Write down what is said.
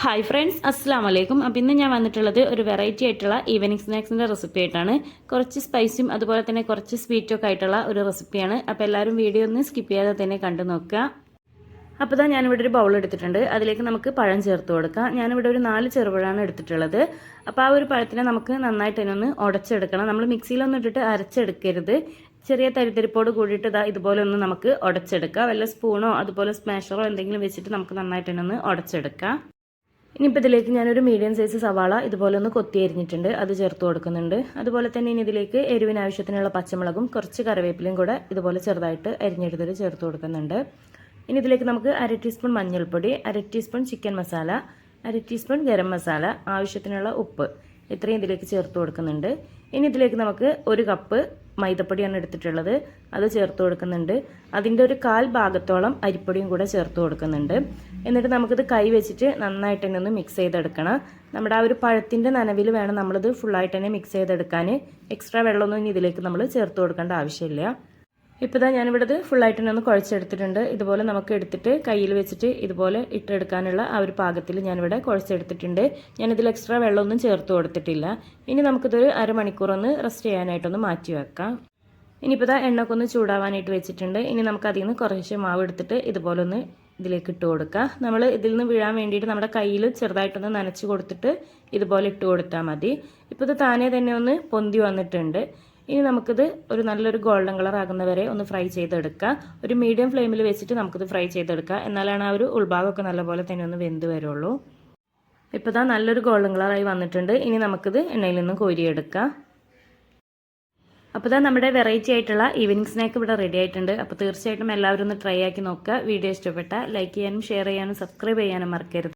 Hi friends അസ്സാം വലൈക്കും അപ്പം ഇന്ന് ഞാൻ വന്നിട്ടുള്ളത് ഒരു വെറൈറ്റി ആയിട്ടുള്ള ഈവനിങ് സ്നാക്സിന്റെ റെസിപ്പി ആയിട്ടാണ്. കുറച്ച് സ്പൈസും അതുപോലെ തന്നെ കുറച്ച് സ്വീറ്റും ഒക്കെ ആയിട്ടുള്ള ഒരു റെസിപ്പിയാണ് അപ്പോൾ എല്ലാവരും വീഡിയോ ഒന്ന് സ്കിപ്പ് ചെയ്യാതെ തന്നെ കണ്ടു നോക്കുക. അപ്പോൾ ഇതാ ഞാനിവിടെ ഒരു ബൗൾ എടുത്തിട്ടുണ്ട്. അതിലേക്ക് നമുക്ക് പഴം ചേർത്ത് കൊടുക്കാം. ഞാനിവിടെ ഒരു നാല് ചെറുപഴമാണ് എടുത്തിട്ടുള്ളത്. അപ്പോൾ ആ ഒരു പഴത്തിനെ നമുക്ക് നന്നായിട്ട് തന്നെ ഒന്ന് ഉടച്ചെടുക്കണം നമ്മൾ മിക്സിയിലൊന്നും ഇട്ടിട്ട് അരച്ചെടുക്കരുത്. ചെറിയ തരിതരിപ്പോട് കൂടിയിട്ട് ഇതാ ഇതുപോലെ ഒന്ന് നമുക്ക് ഉടച്ചെടുക്കാം. വല്ല സ്പൂണോ അതുപോലെ സ്മാഷറോ എന്തെങ്കിലും വെച്ചിട്ട് നമുക്ക് നന്നായിട്ട് തന്നെ ഒന്ന് ഉടച്ചെടുക്കാം. ഇനിയിപ്പോൾ ഇതിലേക്ക് ഞാനൊരു മീഡിയം സൈസ് സവാള ഇതുപോലെ ഒന്ന് കൊത്തി അരിഞ്ഞിട്ടുണ്ട്. അത് ചേർത്ത് കൊടുക്കുന്നുണ്ട്. അതുപോലെ തന്നെ ഇനി ഇതിലേക്ക് എരിവിന് ആവശ്യത്തിനുള്ള പച്ചമുളകും കുറച്ച് കറിവേപ്പിലയും കൂടെ ഇതുപോലെ ചെറുതായിട്ട് അരിഞ്ഞെടുത്തത് ചേർത്ത് കൊടുക്കുന്നുണ്ട്. ഇനി ഇതിലേക്ക് നമുക്ക് അര ടീസ്പൂൺ മഞ്ഞൾപ്പൊടി അര ടീസ്പൂൺ ചിക്കൻ മസാല അര ടീസ്പൂൺ ഗരം മസാല ആവശ്യത്തിനുള്ള ഉപ്പ് ഇത്രയും ഇതിലേക്ക് ചേർത്ത് കൊടുക്കുന്നുണ്ട്. ഇനി ഇതിലേക്ക് നമുക്ക് ഒരു കപ്പ് മൈദപ്പൊടിയാണ് എടുത്തിട്ടുള്ളത്. അത് ചേർത്ത് കൊടുക്കുന്നുണ്ട്. അതിന്റെ ഒരു കാൽ ഭാഗത്തോളം അരിപ്പൊടിയും കൂടെ ചേർത്ത് കൊടുക്കുന്നുണ്ട്. എന്നിട്ട് നമുക്കിത് കൈ വെച്ചിട്ട് നന്നായിട്ട് തന്നെ ഒന്ന് മിക്സ് ചെയ്തെടുക്കണം. നമ്മുടെ ആ ഒരു പഴത്തിന്റെ നനവിൽ വേണം നമ്മളിത് ഫുള്ളായിട്ട് തന്നെ മിക്സ് ചെയ്തെടുക്കാൻ എക്സ്ട്രാ വെള്ളമൊന്നും ഇനി ഇതിലേക്ക് നമ്മൾ ചേർത്ത് കൊടുക്കേണ്ട ആവശ്യമില്ല. ഇപ്പോൾ ഇതാ ഞാനിവിടെ ഇത് ഫുള്ളായിട്ട് തന്നെ ഒന്ന് കുഴച്ചെടുത്തിട്ടുണ്ട്. ഇതുപോലെ നമുക്ക് എടുത്തിട്ട് കയ്യിൽ വെച്ചിട്ട് ഇതുപോലെ ഇട്ടെടുക്കാനുള്ള ആ ഒരു പാകത്തിൽ ഞാനിവിടെ കുഴച്ചെടുത്തിട്ടുണ്ട്. ഞാനിതിൽ എക്സ്ട്രാ വെള്ളമൊന്നും ചേർത്ത് കൊടുത്തിട്ടില്ല. ഇനി നമുക്കിതൊരു അരമണിക്കൂർ ഒന്ന് റെസ്റ്റ് ചെയ്യാനായിട്ടൊന്ന് മാറ്റി വെക്കാം. ഇനിയിപ്പോൾ ഇതാ എണ്ണക്കൊന്ന് ചൂടാവാനായിട്ട് വെച്ചിട്ടുണ്ട്. ഇനി നമുക്കതിൽ നിന്ന് കുറേശ്ശെ മാവ് എടുത്തിട്ട് ഇതുപോലെ ഒന്ന് ഇതിലേക്ക് ഇട്ട് കൊടുക്കുക. നമ്മൾ ഇതിൽ നിന്ന് വീഴാൻ വേണ്ടിയിട്ട് നമ്മുടെ കയ്യിൽ ചെറുതായിട്ടൊന്ന് നനച്ച് കൊടുത്തിട്ട് ഇതുപോലെ ഇട്ട് കൊടുത്താൽ മതി. ഇപ്പോൾ ഇത് താനേ തന്നെ ഒന്ന് പൊന്തി വന്നിട്ടുണ്ട്. ഇനി നമുക്കിത് ഒരു നല്ലൊരു ഗോൾഡൻ കളർ ആകുന്നവരെ ഒന്ന് ഫ്രൈ ചെയ്തെടുക്കുക. ഒരു മീഡിയം ഫ്ലെയിമിൽ വെച്ചിട്ട് നമുക്കിത് ഫ്രൈ ചെയ്തെടുക്കുക. എന്നാലാണ് ആ ഒരു ഉൾഭാഗമൊക്കെ നല്ലപോലെ തന്നെ ഒന്ന് വെന്ത് വരുള്ളൂ. ഇപ്പോൾ ഇതാ നല്ലൊരു ഗോൾഡൻ കളറായി വന്നിട്ടുണ്ട്. ഇനി നമുക്കിത് എണ്ണയിൽ നിന്ന് കോരിയെടുക്കാം. അപ്പോൾ ഇതാ നമ്മുടെ വെറൈറ്റി ആയിട്ടുള്ള ഈവനിങ് സ്നാക്ക് ഇവിടെ റെഡി ആയിട്ടുണ്ട്. അപ്പോൾ തീർച്ചയായിട്ടും എല്ലാവരും ഒന്ന് ട്രൈ ആക്കി നോക്കുക. വീഡിയോ ഇഷ്ടപ്പെട്ട ലൈക്ക് ചെയ്യാനും ഷെയർ ചെയ്യാനും സബ്സ്ക്രൈബ് ചെയ്യാനും മറക്കരുത്.